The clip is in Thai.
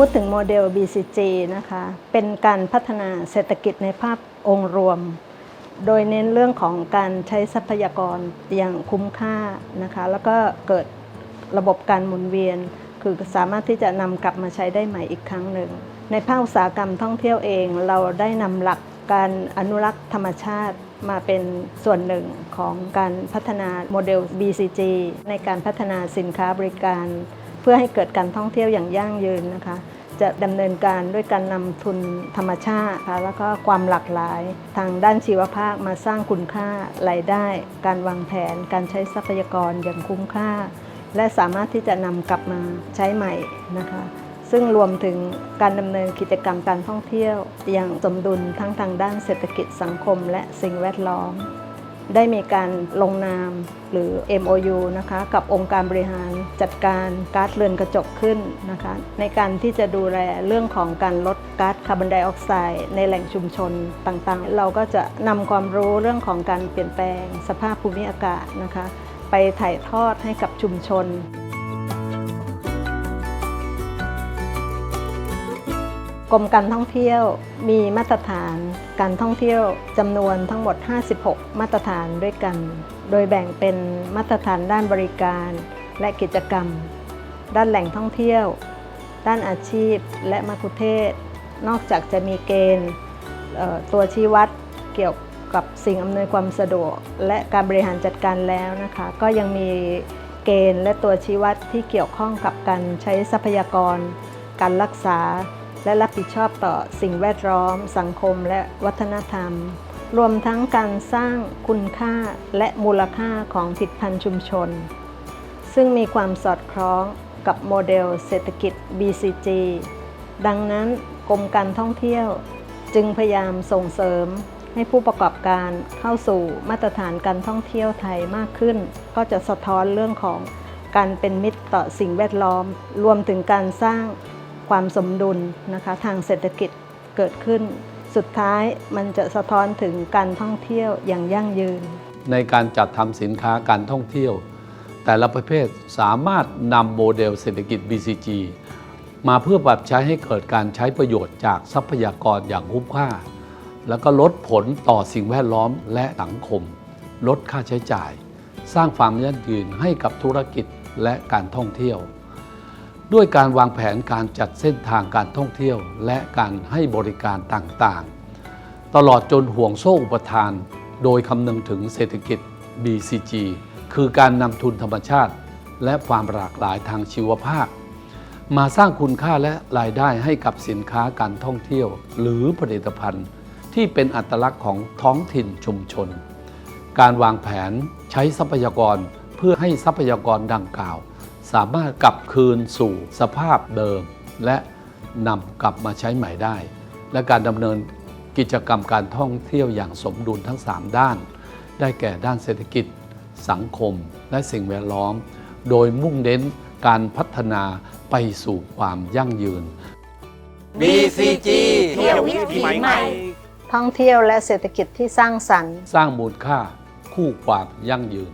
พูดถึงโมเดล BCG นะคะ เป็นการพัฒนาเศรษฐกิจในภาพองค์รวม โดยเน้นเรื่องของการใช้ทรัพยากรอย่างคุ้มค่านะคะ แล้วก็เกิดระบบการหมุนเวียน คือสามารถที่จะนำกลับมาใช้ได้ใหม่อีกครั้งหนึ่ง ในภาคอุตสาหกรรมท่องเที่ยวเอง เราได้นำหลักการอนุรักษ์ธรรมชาติมาเป็นส่วนหนึ่งของการพัฒนาโมเดล BCG ในการพัฒนาสินค้าบริการ เพื่อให้เกิดการท่องเที่ยวอย่างยั่งยืนนะคะ จะดำเนินการด้วยการนำทุนธรรมชาติค่ะแล้วก็ความหลากหลาย ทางด้านชีวภาคมาสร้างคุณค่ารายได้ การวางแผน การใช้ทรัพยากรอย่างคุ้มค่า และสามารถที่จะนำกลับมาใช้ใหม่นะคะซึ่งรวมถึงการดำเนินกิจกรรมการท่องเที่ยว อย่างสมดุลทั้งทางด้านเศรษฐกิจสังคมและสิ่งแวดล้อม ได้มีการลงนามหรือ MOU นะคะกับองค์การบริหารจัดการก๊าซเรือนกระจกขึ้นนะคะในการที่จะดูแลเรื่องของการลดก๊าซคาร์บอนไดออกไซด์ในแหล่งชุมชนต่างๆ เราก็จะนำความรู้เรื่องของการเปลี่ยนแปลงสภาพภูมิอากาศนะคะไปถ่ายทอดให้กับชุมชน รมการท่องเที่ยวมีมาตรฐานการท่องเที่ยวจำนวนทั้งหมด 56 มาตรฐานด้วยกัน โดยแบ่งเป็นมาตรฐานด้านบริการและกิจกรรม ด้านแหล่งท่องเที่ยว ด้านอาชีพและมัคุเทศ นอกจากจะมีเกณฑ์ตัวชี้วัดเกี่ยวกับสิ่งอำนวยความสะดวก และการบริหารจัดการแล้วนะคะ ก็ยังมีเกณฑ์และตัวชี้วัดที่เกี่ยวข้องกับการใช้ทรัพยากร การรักษา และรับผิดชอบต่อสิ่งแวดล้อม สังคมและวัฒนธรรม รวมทั้งการสร้างคุณค่าและมูลค่าของผลิตภัณฑ์ชุมชน ซึ่งมีความสอดคล้องกับโมเดลเศรษฐกิจ BCG ดังนั้นกรมการท่องเที่ยวจึงพยายามส่งเสริมให้ผู้ประกอบการเข้าสู่มาตรฐานการท่องเที่ยวไทยมากขึ้น ก็จะสะท้อนเรื่องของการเป็นมิตรต่อสิ่งแวดล้อม รวมถึงการสร้าง ความสมดุลนะคะทางเศรษฐกิจเกิดขึ้น สุดท้ายมันจะสะท้อนถึงการท่องเที่ยวอย่างยั่งยืน ในการจัดทำสินค้าการท่องเที่ยว แต่ละประเภทสามารถนำโมเดลเศรษฐกิจ BCG มาเพื่อปรับใช้ให้เกิดการใช้ประโยชน์จากทรัพยากรอย่างคุ้มค่า แล้วก็ลดผลต่อสิ่งแวดล้อมและสังคม ลดค่าใช้จ่าย สร้างความยั่งยืนให้กับธุรกิจและการท่องเที่ยว ด้วยการวางแผนการจัดเส้นทางการท่องเที่ยว และการให้บริการต่างๆ ตลอดจนห่วงโซ่อุปทาน โดยคำนึงถึงเศรษฐกิจ BCG คือการนำทุนธรรมชาติ และความหลากหลายทางชีวภาพ มาสร้างคุณค่าและรายได้ให้กับสินค้าการท่องเที่ยว หรือผลิตภัณฑ์ ที่เป็นอัตลักษณ์ของท้องถิ่นชุมชน การวางแผนใช้ทรัพยากรเพื่อให้ทรัพยากรดังกล่าว สามารถกลับคืนสู่สภาพเดิม และนำกลับมาใช้ใหม่ได้ และการดำเนินกิจกรรมการท่องเที่ยวอย่างสมดุลทั้ง 3 ด้าน ได้แก่ด้านเศรษฐกิจ สังคม และสิ่งแวดล้อม โดยมุ่งเน้นการพัฒนาไปสู่ความยั่งยืน BCG เที่ยววิถีใหม่ ท่องเที่ยวและเศรษฐกิจที่สร้างสรรค์ สร้างมูลค่าคู่ความยั่งยืน